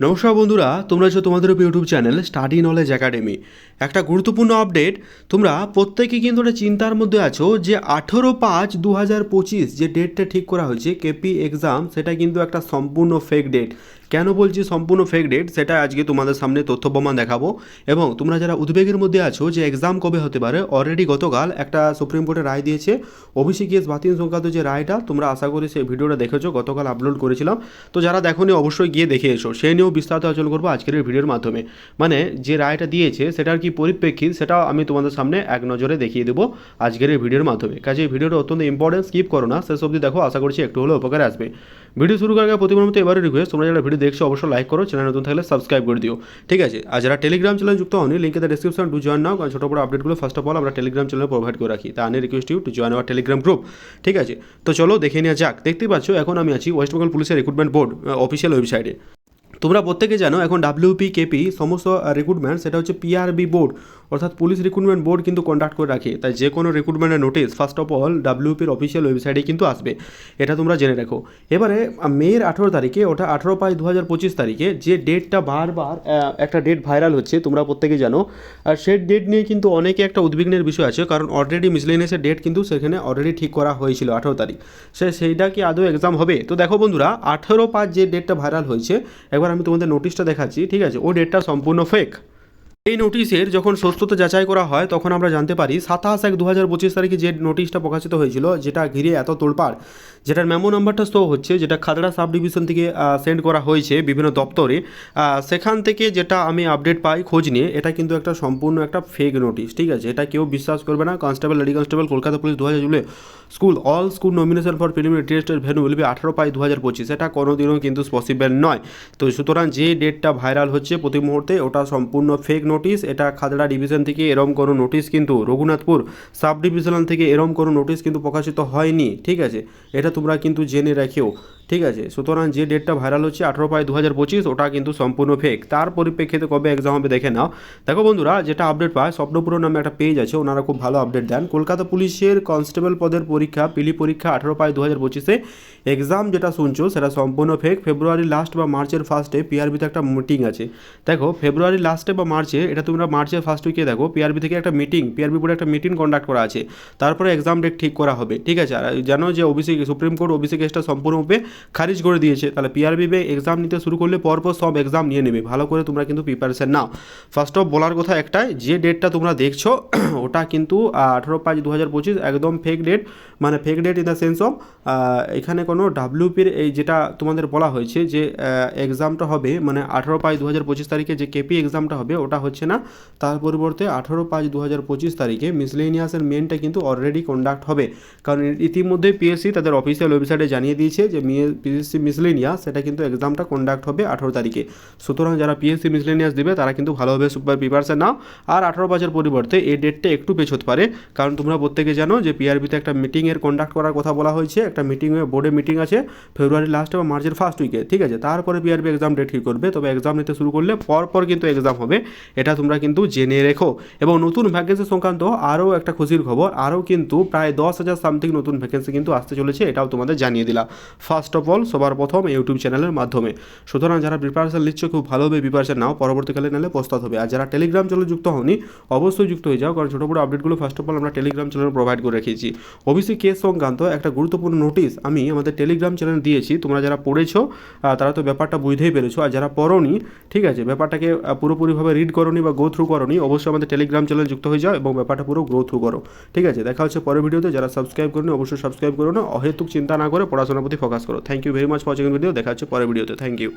নমস্কার বন্ধুরা, তোমরা আছো তোমাদের YouTube channel study knowledge academy একটা গুরুত্বপূর্ণ আপডেট তোমরা প্রত্যেকে কিন্তু একটা চিন্তার মধ্যে আছো যে আঠেরো পাঁচ দু হাজার পঁচিশ যে ডেটটা ঠিক করা হয়েছে কেপি এক্সাম সেটা কিন্তু একটা সম্পূর্ণ ফেক ডেট কেন বলছি সম্পূর্ণ ফেক ডেট সেটা আজকে তোমাদের সামনে তথ্য প্রমাণ দেখাবো। এবং তোমরা যারা উদ্বেগের মধ্যে আছো যে এক্সাম কবে হতে পারে অলরেডি গতকাল একটা সুপ্রিম কোর্টে রায় দিয়েছে। ওবিসি কেস বাতিল সংক্রান্ত যে রায়টা, তোমরা আশা করি সেই ভিডিওটা দেখেছ, গতকাল আপলোড করেছিলাম। তো যারা দেখোনি, অবশ্যই গিয়ে দেখে এসো। সেই নিয়েও বিস্তারিত আলোচনা করব আজকের এই ভিডিওর মাধ্যমে। মানে যে রায়টা দিয়েছে, সেটার কি পরিপ্রেক্ষিত, সেটাও আমি তোমাদের সামনে এক নজরে দেখিয়ে দেবো আজকের এই ভিডিওর মাধ্যমে। কাজে এই ভিডিওটা অত্যন্ত ইম্পর্টেন্ট স্কিপ করো না। অবধি দেখো, আশা করছি একটু হলেও উপকারে আসবে। ভিডিও শুরু করার মতো এবারে রিকোয়েস্ট তোমরা যারা ভিডিও দেখছ, অবশ্যই লাইক করো চ্যানেল নতুন থাকলে সাবস্ক্রাইব করে দিও। ঠিক আছে? আর যারা টেলিগ্রাম চ্যানেল যুক্ত হনি লিঙ্কে তার ডিসক্রিপশন টু জয়েন নাও, কারণ ছোটো বড় আপডেটগুলো ফার্স্ট অফ অল আমরা টেলিগ্রাম চ্যানেলে প্রোভাইড করে রাখি। তা আনে request you to join our Telegram group ঠিক আছে? তো চলো, দেখে নেওয়া যাক। দেখতে পাচ্ছ, এখন আমি আছি ওয়েস্ট বেঙ্গল পুলিশের রিক্রুটমেন্ট বোর্ড অফিসিয়াল ওয়েবসাইটে তোমরা প্রত্যেকে জানো, এখন ডাব্লিউপি কেপি সমস্ত রিক্রুটমেন্ট সেটা হচ্ছে পিআরবি বোর্ড অর্থাৎ পুলিশ রিক্রুটমেন্ট বোর্ড কিন্তু কন্ডাক্ট করে রাখে। তাই যে কোনো রিক্রুটমেন্টের নোটিস ফার্স্ট অফ অল ডাব্লিউপির অফিসিয়াল ওয়েবসাইটে কিন্তু আসবে। এটা তোমরা জেনে রাখো। এবারে মের আঠেরো তারিখে, ওটা আঠেরো পাঁচ দু হাজার পঁচিশ তারিখে যে ডেটটা বারবার একটা ডেট ভাইরাল হচ্ছে, তোমরা প্রত্যেকে জানো আর সেই ডেট নিয়ে কিন্তু অনেকে একটা উদ্বিগ্নের বিষয় আছে, কারণ অলরেডি মিসলেনিয়াসের ডেট কিন্তু সেখানে অলরেডি ঠিক করা হয়েছিল আঠেরো তারিখ। সে সেইটা কি আদৌ এক্সাম হবে? তো দেখো বন্ধুরা, আঠেরো পাঁচ যে ডেটটা ভাইরাল হয়েছে, একবার আমি তোমাদের নোটিশটা দেখাচ্ছি ঠিক আছে? ও ডেটটা সম্পূর্ণ ফেক এই নোটিশের যখন সত্যতা যাচাই করা হয়, তখন আমরা জানতে পারি সাতাশ এক দু হাজার পঁচিশ তারিখে যে নোটিশটা প্রকাশিত হয়েছিল, যেটা ঘিরে এত তোলপাড় যেটার মেমো নাম্বারটা শো হচ্ছে, যেটা খাদড়া সাব ডিভিশন থেকে সেন্ড করা হয়েছে বিভিন্ন দপ্তরে সেখান থেকে যেটা আমি আপডেট পাই খোঁজ নিয়ে, এটা কিন্তু একটা সম্পূর্ণ একটা ফেক নোটিশ ঠিক আছে? এটা কেউ বিশ্বাস করবে না। Constable lady constable Kolkata police দু হাজার জুলে school all school nomination for preliminary টেস্টের ভেনু উইল আঠারো পাই দু হাজার পঁচিশ। এটা কোনোদিনও কিন্তু পসিবল নয়। তো সুতরাং যে ডেটটা ভাইরাল হচ্ছে প্রতি মুহূর্তে, ওটা সম্পূর্ণ ফেক নোটিশ এটা খাদড়া ডিভিশন থেকে এরম কোনো নোটিশ কিন্তু রঘুনাথপুর সাব ডিভিশন থেকে এরম কোনো নোটিশ কিন্তু প্রকাশিত হয়নি, ঠিক আছে? এটা তোমরা কিন্তু জেনে রাখিও, ঠিক আছে? সুতরাং যে ডেটটা ভাইরাল হচ্ছে আঠেরো পাই দু হাজার পঁচিশ, ওটা কিন্তু সম্পূর্ণ ফেক তার পরিপ্রেক্ষিতে কবে এক্সাম হবে দেখে নাও। দেখো বন্ধুরা, যেটা আপডেট পায় স্বপ্নপুর নামে একটা পেজ আছে, ওনারা খুব ভালো আপডেট দেন। কলকাতা পুলিশের কনস্টেবল পদের পরীক্ষা, পিলি পরীক্ষা আঠেরো পাই দু হাজার পঁচিশে। এক্সাম যেটা শুনছো, সেটা সম্পূর্ণ ফেক ফেব্রুয়ারি লাস্ট বা মার্চের ফার্স্টে পিআরবিতে একটা মিটিং আছে। দেখো, ফেব্রুয়ারি লাস্টে বা মার্চে এটা তোমরা মার্চের ফার্স্ট উইকে দেখো পিআরবি থেকে একটা মিটিং পিআরবি বোর্ডে একটা মিটিং কন্ডাক্ট করা আছে। তারপরে এক্সাম ডেট ঠিক করা হবে, ঠিক আছে? আর জানো যে ওবিসি সুপ্রিম কোর্ট ওবিসি কেসটা সম্পূর্ণরূপে খারিজ করে দিয়েছে, তাহলে পিআরবি এক্সাম নিতে শুরু করলে পরপর সব এক্সাম নিয়ে নেবে। ভালো করে তোমরা কিন্তু প্রিপারেশন নাও। ফার্স্ট অফ বলার কথা একটাই, যে ডেটটা তোমরা দেখছ, ওটা কিন্তু আঠেরো পাঁচ দু হাজার পঁচিশ একদম ফেক ডেট মানে fake date in the sense of এখানে কোনো ডাব্লিউপির এই যেটা তোমাদের বলা হয়েছে যে এক্সামটা হবে মানে আঠেরো পাঁচ দু হাজার পঁচিশ তারিখে যে কেপি এক্সামটা হবে, ওটা হচ্ছে না। তার পরিবর্তে আঠেরো পাঁচ দু হাজার পঁচিশ তারিখে মিসলেনিয়াসের মেনটা কিন্তু অলরেডি কন্ডাক্ট হবে। কারণ ইতিমধ্যে পিএসসি তাদের অফিসিয়াল ওয়েবসাইটে জানিয়ে দিয়েছে যে পিএসসি মিসলেনিয়াস সেটা কিন্তু এক্সামটা কন্ডাক্ট হবে আঠেরো তারিখে। সুতরাং যারা পিএসসি মিসলেনিয়াস দেবে, তারা কিন্তু ভালোভাবে সুপার প্রিপারেশন নাও। আর আঠেরো পাঁচের পরিবর্তে এই ডেটটা একটু পেছোতে পারে। কারণ তোমরা প্রত্যেকে জানো যে পিআরবিতে একটা মিটিংয়ের কন্ডাক্ট করার কথা বলা হয়েছে। একটা মিটিং বোর্ডে মিটিং আছে ফেব্রুয়ারি লাস্ট বা মার্চের ফার্স্ট উইকে ঠিক আছে? তারপরে পিআরবি এক্সাম ডেট ঠিক করবে? তবে এক্সাম নিতে শুরু করলে পরপর কিন্তু এক্সাম হবে। এটা তোমরা কিন্তু জেনে রেখো। এবং নতুন ভ্যাকেন্সি সংক্রান্ত আরও একটা খুশির খবর, আরও কিন্তু প্রায় দশ হাজার সামথিং নতুন ভ্যাকেন্সি কিন্তু আসতে চলেছে, এটাও তোমাদের জানিয়ে দিলাম। ফার্স্ট অফ অল সবার প্রথম ইউটিউব চ্যানেলের মাধ্যমে। সুতরাং যারা প্রিপারেশন নিচ্ছ, খুব ভালোভাবে প্রিপারেশন নাও, পরবর্তীকালে নালে প্রস্তুত হবে। আর যারা টেলিগ্রাম চ্যানেলে যুক্ত হওনি, অবশ্যই যুক্ত হয়ে যাও, কারণ ছোটো বড়ো আপডেটগুলো ফার্স্ট অফ অল আমরা টেলিগ্রাম চ্যানেলে প্রোভাইড করে রেখেছি। ওবিসি কেস সংক্রান্ত একটা গুরুত্বপূর্ণ নোটিশ আমি আমাদের টেলিগ্রাম চ্যানেল দিয়েছি। তোমরা যারা পড়েছো তারা তো ব্যাপারটা বুঝতেই পেরেছ। আর যারা পড়োনি, ঠিক আছে, ব্যাপারটাকে পুরোপুরিভাবে রিড করোনি বা গো থ্রু করোনি, অবশ্যই আমাদের টেলিগ্রাম চ্যানেল যুক্ত হয়ে যাও এবং ব্যাপারটা পুরো গ্রো থ্রু করো। ঠিক আছে? দেখা হচ্ছে পরের ভিডিওতে। যারা সাবস্ক্রাইব করুন, অবশ্যই সাবস্ক্রাইব করো না। অহেতুক চিন্তা না করে পড়াশোনার প্রতি ফোকাস করো। Thank you very much watching video দেখা হচ্ছে পরের ভিডিওতে। Thank you